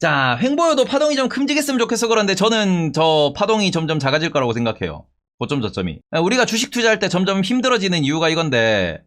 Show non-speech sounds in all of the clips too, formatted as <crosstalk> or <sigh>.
자, 횡보여도 파동이 좀 큼직했으면 좋겠어 그런데 저는 저 파동이 점점 작아질 거라고 생각해요. 고점 저점이. 우리가 주식 투자할 때 점점 힘들어지는 이유가 이건데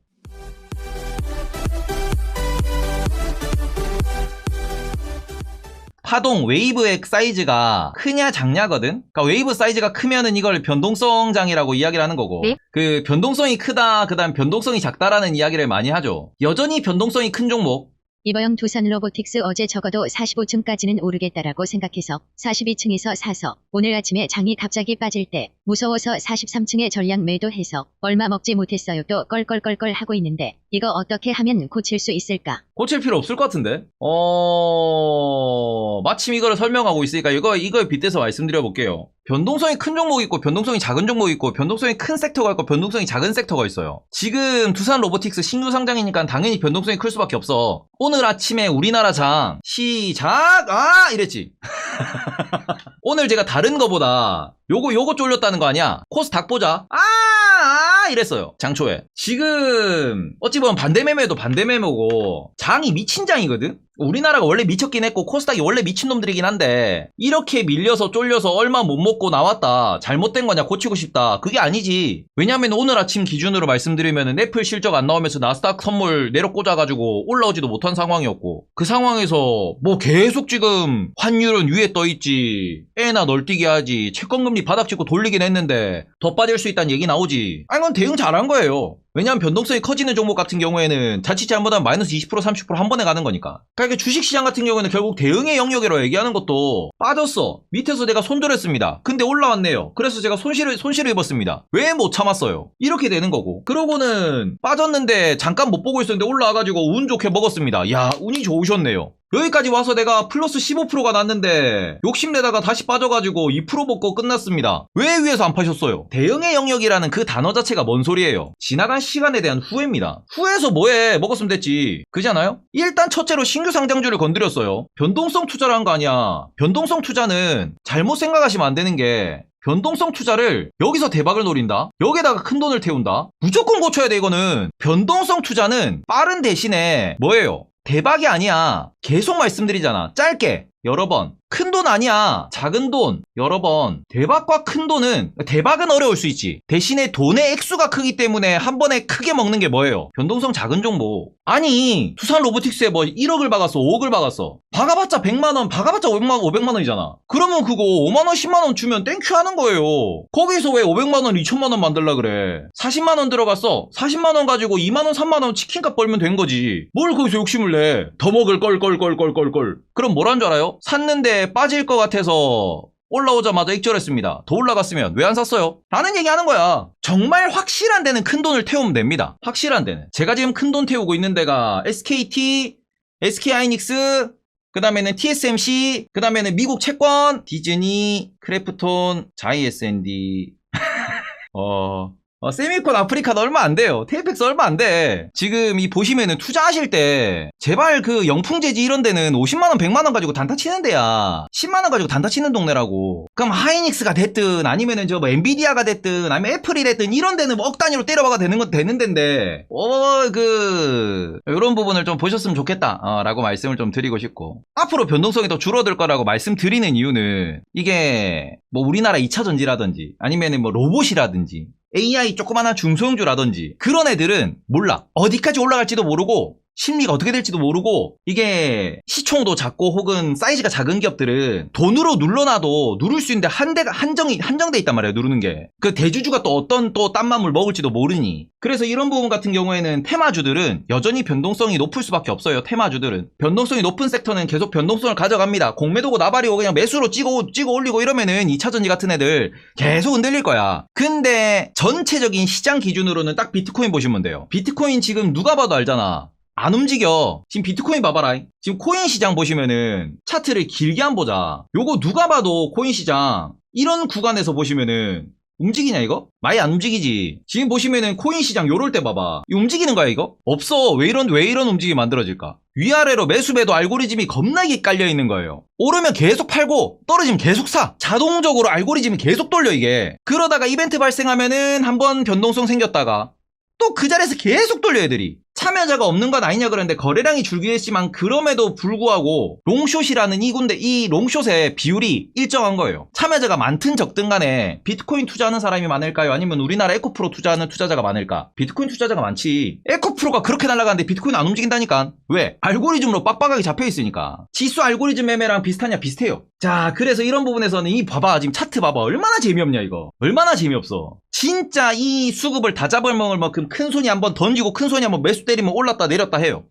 파동 웨이브의 사이즈가 크냐 작냐거든. 그러니까 웨이브 사이즈가 크면은 이걸 변동성 장이라고 이야기를 하는 거고. 네. 그 변동성이 크다, 그다음 변동성이 작다라는 이야기를 많이 하죠. 여전히 변동성이 큰 종목. 이버영 두산 로보틱스 어제 적어도 45층까지는 오르겠다라고 생각해서 42층에서 사서 오늘 아침에 장이 갑자기 빠질 때 무서워서 43층에 전량 매도해서 얼마 먹지 못했어요. 또 껄껄껄껄 하고 있는데 이거 어떻게 하면 고칠 수 있을까? 고칠 필요 없을 것 같은데? 어, 마침 이거를 설명하고 있으니까 이거, 이거에 빗대서 말씀드려 볼게요. 변동성이 큰 종목이 있고, 변동성이 작은 종목이 있고, 변동성이 큰 섹터가 있고, 변동성이 작은 섹터가 있어요. 지금 두산 로보틱스 신규 상장이니까 당연히 변동성이 클 수밖에 없어. 오늘 아침에 우리나라 장, 시작! 아! 이랬지. <laughs> 오늘 제가 다른 거보다 요거, 요거 쫄렸다는 거 아니야? 코스닥 보자. 아! 아! 이랬어요. 장초에. 지금, 어찌 보면 반대 매매도 반대 매매고, 장이 미친 장이거든? 우리나라가 원래 미쳤긴 했고, 코스닥이 원래 미친놈들이긴 한데, 이렇게 밀려서 쫄려서 얼마 못 먹고 나왔다. 잘못된 거냐, 고치고 싶다. 그게 아니지. 왜냐면 오늘 아침 기준으로 말씀드리면 애플 실적 안 나오면서 나스닥 선물 내려 꽂아가지고 올라오지도 못한 상황이었고, 그 상황에서 뭐 계속 지금 환율은 위에 떠있지, 애나 널뛰기 하지, 채권금리 바닥 찍고 돌리긴 했는데, 더 빠질 수 있다는 얘기 나오지. 아니, 그건 대응 잘한 거예요. 왜냐면 변동성이 커지는 종목 같은 경우에는 자칫 잘못하면 마이너스 20% 30%한 번에 가는 거니까. 그러니까 주식시장 같은 경우에는 결국 대응의 영역이라고 얘기하는 것도 빠졌어. 밑에서 내가 손절했습니다. 근데 올라왔네요. 그래서 제가 손실을, 손실을 입었습니다. 왜 못 참았어요? 이렇게 되는 거고. 그러고는 빠졌는데 잠깐 못 보고 있었는데 올라와가지고 운 좋게 먹었습니다. 야, 운이 좋으셨네요. 여기까지 와서 내가 플러스 15%가 났는데 욕심내다가 다시 빠져가지고 2% 먹고 끝났습니다. 왜 위에서 안 파셨어요? 대응의 영역이라는 그 단어 자체가 뭔 소리예요? 지나간 시간에 대한 후회입니다. 후회해서 뭐해? 먹었으면 됐지. 그잖아요? 일단 첫째로 신규 상장주를 건드렸어요. 변동성 투자를 한 거 아니야. 변동성 투자는 잘못 생각하시면 안 되는 게 변동성 투자를 여기서 대박을 노린다? 여기다가 큰 돈을 태운다? 무조건 고쳐야 돼, 이거는. 변동성 투자는 빠른 대신에 뭐예요? 대박이 아니야. 계속 말씀드리잖아. 짧게. 여러 번. 큰 돈 아니야. 작은 돈. 여러 번. 대박과 큰 돈은, 대박은 어려울 수 있지. 대신에 돈의 액수가 크기 때문에 한 번에 크게 먹는 게 뭐예요? 변동성 작은 종목. 아니, 두산 로보틱스에 뭐 1억을 박았어, 5억을 박았어. 박아봤자 100만원, 박아봤자 500만원, 500만원이잖아. 그러면 그거 5만원, 10만원 주면 땡큐 하는 거예요. 거기서 왜 500만원, 2천만원 만들라 그래? 40만원 들어갔어. 40만원 가지고 2만원, 3만원 치킨값 벌면 된 거지. 뭘 거기서 욕심을 내? 더 먹을 걸, 걸, 걸, 걸, 걸, 걸. 그럼 뭐란 줄 알아요? 샀는데 빠질 것 같아서 올라오자마자 익절했습니다. 더 올라갔으면 왜 안 샀어요? 라는 얘기 하는 거야. 정말 확실한 데는 큰 돈을 태우면 됩니다. 확실한 데는. 제가 지금 큰 돈 태우고 있는 데가 SKT, SK하이닉스, 그 다음에는 TSMC, 그 다음에는 미국 채권, 디즈니, 크래프톤, 자이SND, <laughs> 어, 어, 세미콘 아프리카도 얼마 안 돼요. 테이펙스 얼마 안 돼. 지금 이 보시면은 투자하실 때 제발 그 영풍재지 이런 데는 50만원, 100만원 가지고 단타 치는 데야. 10만원 가지고 단타 치는 동네라고. 그럼 하이닉스가 됐든 아니면은 저 뭐 엔비디아가 됐든 아니면 애플이 됐든 이런 데는 뭐억 단위로 때려박아 되는 건 되는 데인데 어, 그 이런 부분을 좀 보셨으면 좋겠다. 어, 라고 말씀을 좀 드리고 싶고 앞으로 변동성이 더 줄어들 거라고 말씀드리는 이유는 이게 뭐 우리나라 2차 전지라든지 아니면은 뭐 로봇이라든지 AI 조그마한 중소형주라든지 그런 애들은 몰라. 어디까지 올라갈지도 모르고 심리가 어떻게 될지도 모르고 이게 시총도 작고 혹은 사이즈가 작은 기업들은 돈으로 눌러놔도 누를 수 있는데 한대가 한정이 한정돼 있단 말이에요 누르는 게. 그 대주주가 또 어떤 또 딴 맘을 먹을지도 모르니. 그래서 이런 부분 같은 경우에는 테마주들은 여전히 변동성이 높을 수밖에 없어요 테마주들은. 변동성이 높은 섹터는 계속 변동성을 가져갑니다. 공매도고 나발이고 그냥 매수로 찍어 찍어 올리고 이러면은 2차전지 같은 애들 계속 흔들릴 거야. 근데 전체적인 시장 기준으로는 딱 비트코인 보시면 돼요. 비트코인 지금 누가 봐도 알잖아 안 움직여. 지금 비트코인 봐봐라. 지금 코인 시장 보시면은 차트를 길게 안 보자. 요거 누가 봐도 코인 시장 이런 구간에서 보시면은 움직이냐 이거? 많이 안 움직이지. 지금 보시면은 코인 시장 요럴 때 봐봐. 이 움직이는 거야 이거? 없어. 왜 이런 왜 이런 움직임이 만들어질까? 위아래로 매수매도 알고리즘이 겁나게 깔려 있는 거예요. 오르면 계속 팔고 떨어지면 계속 사. 자동적으로 알고리즘이 계속 돌려 이게. 그러다가 이벤트 발생하면은 한번 변동성 생겼다가 또 그 자리에서 계속 돌려 애들이. 참여자가 없는 건 아니냐 그러는데 거래량이 줄긴 했지만 그럼에도 불구하고 롱숏이라는 이 군데 이 롱숏의 비율이 일정한 거예요. 참여자가 많든 적든 간에 비트코인 투자하는 사람이 많을까요? 아니면 우리나라 에코프로 투자하는 투자자가 많을까? 비트코인 투자자가 많지. 에코프로가 그렇게 날아가는데 비트코인 안 움직인다니까. 왜? 알고리즘으로 빡빡하게 잡혀 있으니까. 지수 알고리즘 매매랑 비슷하냐 비슷해요. 자, 그래서 이런 부분에서는 이 봐봐 지금 차트 봐봐 얼마나 재미없냐 이거. 얼마나 재미없어. 진짜 이 수급을 다 잡아먹을 만큼 큰 손이 한번 던지고 큰 손이 한번 매수 때리면 올랐다 내렸다 해요.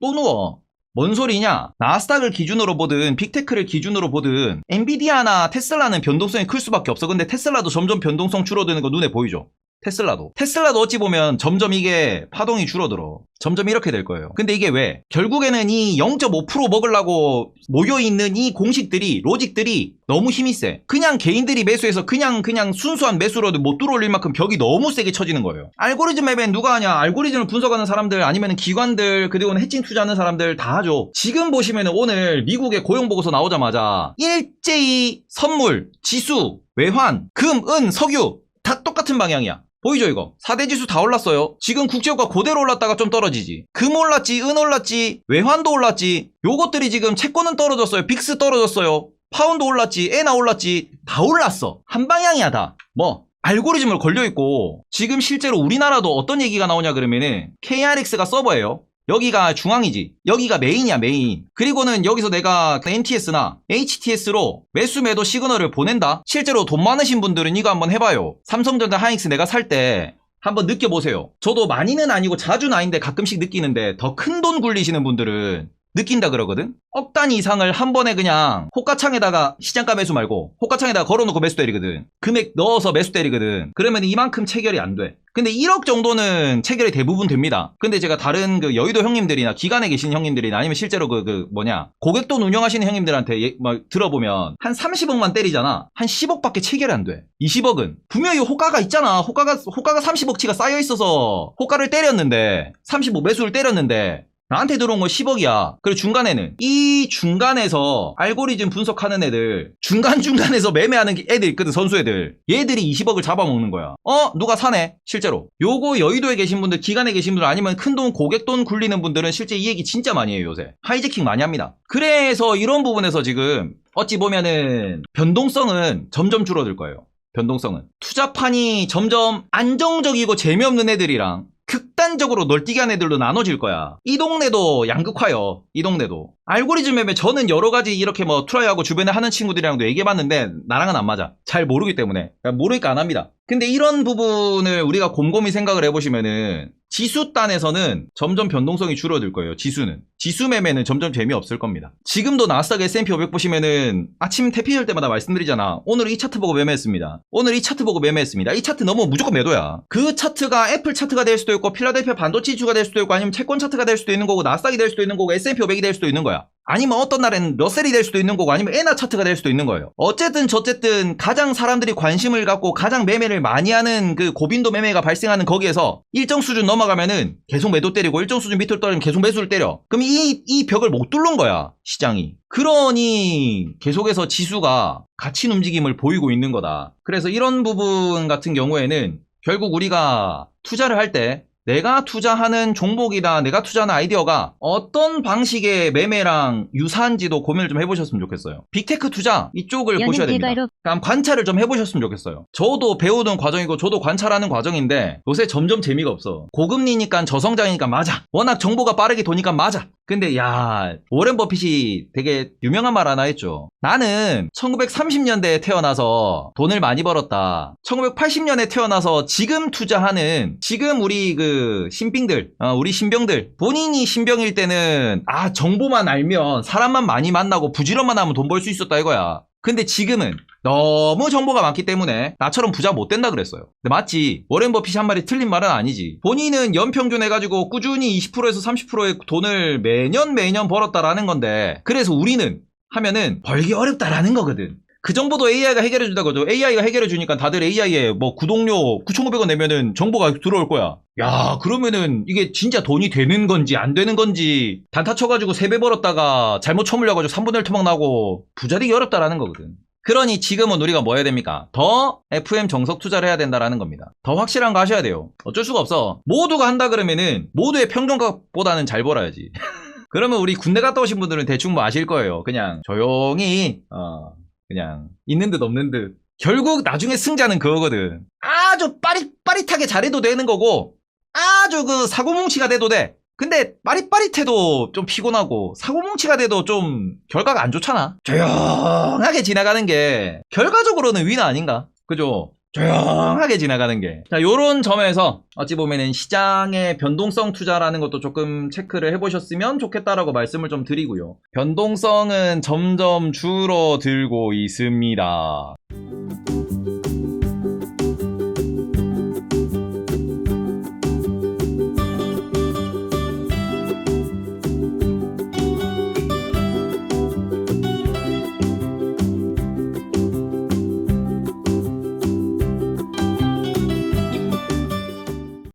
또 누워. 뭔 소리냐? 나스닥을 기준으로 보든 빅테크를 기준으로 보든 엔비디아나 테슬라는 변동성이 클 수밖에 없어. 근데 테슬라도 점점 변동성 줄어드는 거 눈에 보이죠? 테슬라도. 테슬라도 어찌 보면 점점 이게 파동이 줄어들어. 점점 이렇게 될 거예요. 근데 이게 왜? 결국에는 이 0.5% 먹으려고 모여있는 이 공식들이, 로직들이 너무 힘이 세. 그냥 개인들이 매수해서 그냥, 그냥 순수한 매수로도 못 들어올릴 만큼 벽이 너무 세게 쳐지는 거예요. 알고리즘 맵엔 누가 하냐? 알고리즘을 분석하는 사람들, 아니면 기관들, 그리고는 해칭 투자하는 사람들 다 하죠. 지금 보시면 오늘 미국의 고용보고서 나오자마자 일제히 선물, 지수, 외환, 금, 은, 석유 다 똑같은 방향이야. 보이죠 이거? 4대 지수 다 올랐어요. 지금 국제유가 그대로 올랐다가 좀 떨어지지. 금 올랐지, 은 올랐지, 외환도 올랐지. 요것들이 지금 채권은 떨어졌어요. 빅스 떨어졌어요. 파운드 올랐지, 에나 올랐지. 다 올랐어. 한 방향이야 다. 뭐 알고리즘을 걸려있고 지금 실제로 우리나라도 어떤 얘기가 나오냐 그러면은 KRX가 서버예요. 여기가 중앙이지. 여기가 메인이야, 메인. 그리고는 여기서 내가 NTS나 HTS로 매수 매도 시그널을 보낸다? 실제로 돈 많으신 분들은 이거 한번 해봐요. 삼성전자 하이닉스 내가 살 때 한번 느껴보세요. 저도 많이는 아니고 자주는 아닌데 가끔씩 느끼는데 더 큰 돈 굴리시는 분들은 느낀다 그러거든? 억 단위 이상을 한 번에 그냥 호가창에다가 시장가 매수 말고 호가창에다가 걸어놓고 매수 때리거든. 금액 넣어서 매수 때리거든. 그러면 이만큼 체결이 안 돼. 근데 1억 정도는 체결이 대부분 됩니다. 근데 제가 다른 그 여의도 형님들이나 기관에 계신 형님들이나 아니면 실제로 그, 그 뭐냐 고객돈 운영하시는 형님들한테 예- 막 들어보면 한 30억만 때리잖아. 한 10억밖에 체결이 안 돼. 20억은 분명히 호가가 있잖아. 호가가 호가가 30억치가 쌓여 있어서 호가를 때렸는데 35 매수를 때렸는데 나한테 들어온 건 10억이야. 그리고 중간에는 이 중간에서 알고리즘 분석하는 애들 중간중간에서 매매하는 애들 있거든 선수 애들 얘들이 20억을 잡아먹는 거야. 어? 누가 사네? 실제로. 요거 여의도에 계신 분들 기관에 계신 분들 아니면 큰 돈 고객 돈 굴리는 분들은 실제 이 얘기 진짜 많이 해요 요새. 하이제킹 많이 합니다. 그래서 이런 부분에서 지금 어찌 보면은 변동성은 점점 줄어들 거예요. 변동성은. 투자판이 점점 안정적이고 재미없는 애들이랑 극단적으로 널뛰기 하는 애들도 나눠질 거야. 이 동네도 양극화요. 이 동네도. 알고리즘 맵에 저는 여러 가지 이렇게 뭐 트라이하고 주변에 하는 친구들이랑도 얘기해봤는데 나랑은 안 맞아. 잘 모르기 때문에. 그러니까 모르니까 안 합니다. 근데 이런 부분을 우리가 곰곰이 생각을 해보시면은 지수 단에서는 점점 변동성이 줄어들 거예요. 지수는. 지수 매매는 점점 재미없을 겁니다. 지금도 나스닥 S&P 500 보시면은 아침 태피할 때마다 말씀드리잖아. 오늘 이 차트 보고 매매했습니다. 오늘 이 차트 보고 매매했습니다. 이 차트 너무 무조건 매도야. 그 차트가 애플 차트가 될 수도 있고 필라델피아 반도체 지수가 될 수도 있고 아니면 채권 차트가 될 수도 있는 거고 나스닥이 될 수도 있는 거고 S&P 500이 될 수도 있는 거야. 아니면 어떤 날에는 러셀이 될 수도 있는 거고 아니면 에나 차트가 될 수도 있는 거예요. 어쨌든 저쨌든 가장 사람들이 관심을 갖고 가장 매매를 많이 하는 그 고빈도 매매가 발생하는 거기에서 일정 수준 넘어가면은 계속 매도 때리고 일정 수준 밑으로 떨어지면 계속 매수를 때려. 그럼 이, 이 벽을 못 뚫는 거야. 시장이. 그러니 계속해서 지수가 갇힌 움직임을 보이고 있는 거다. 그래서 이런 부분 같은 경우에는 결국 우리가 투자를 할때 내가 투자하는 종목이다, 내가 투자하는 아이디어가 어떤 방식의 매매랑 유사한지도 고민을 좀 해보셨으면 좋겠어요. 빅테크 투자 이쪽을 보셔야 됩니다. 그럼 관찰을 좀 해보셨으면 좋겠어요. 저도 배우는 과정이고 저도 관찰하는 과정인데 요새 점점 재미가 없어. 고금리니까 저성장이니까 맞아. 워낙 정보가 빠르게 도니까 맞아. 근데 야 워렌 버핏이 되게 유명한 말 하나 했죠. 나는 1930년대에 태어나서 돈을 많이 벌었다. 1980년에 태어나서 지금 투자하는 지금 우리 그 신兵들, 어, 우리 신병들 본인이 신병일 때는 아 정보만 알면 사람만 많이 만나고 부지런만 하면 돈 벌 수 있었다 이거야. 근데 지금은 너무 정보가 많기 때문에 나처럼 부자 못 된다 그랬어요. 근데 맞지. 워렌 버핏이 한 말이 틀린 말은 아니지. 본인은 연평균 해가지고 꾸준히 20%에서 30%의 돈을 매년 매년 벌었다라는 건데 그래서 우리는 하면은 벌기 어렵다라는 거거든. 그 정보도 AI가 해결해 준다고 죠 AI가 해결해 주니까 다들 AI에 뭐 구독료 9,500원 내면은 정보가 들어올 거야. 야, 그러면은 이게 진짜 돈이 되는 건지 안 되는 건지 단타 쳐가지고 3배 벌었다가 잘못 쳐물려가지고 3분의 1 토막 나고 부자 되기 어렵다라는 거거든. 그러니 지금은 우리가 뭐 해야 됩니까? 더 FM 정석 투자를 해야 된다라는 겁니다. 더 확실한 거 하셔야 돼요. 어쩔 수가 없어. 모두가 한다 그러면은 모두의 평균값보다는 잘 벌어야지. <laughs> 그러면 우리 군대 갔다 오신 분들은 대충 뭐 아실 거예요. 그냥 조용히 어 그냥 있는 듯 없는 듯. 결국 나중에 승자는 그거거든. 아주 빠릿빠릿하게 잘해도 되는 거고 아주 그 사고뭉치가 돼도 돼. 근데 빠릿빠릿해도 좀 피곤하고 사고뭉치가 돼도 좀 결과가 안 좋잖아. 조용하게 지나가는 게 결과적으로는 위너 아닌가? 그죠? 조용하게 지나가는 게. 자, 요런 점에서 어찌 보면은 시장의 변동성 투자라는 것도 조금 체크를 해보셨으면 좋겠다라고 말씀을 좀 드리고요. 변동성은 점점 줄어들고 있습니다.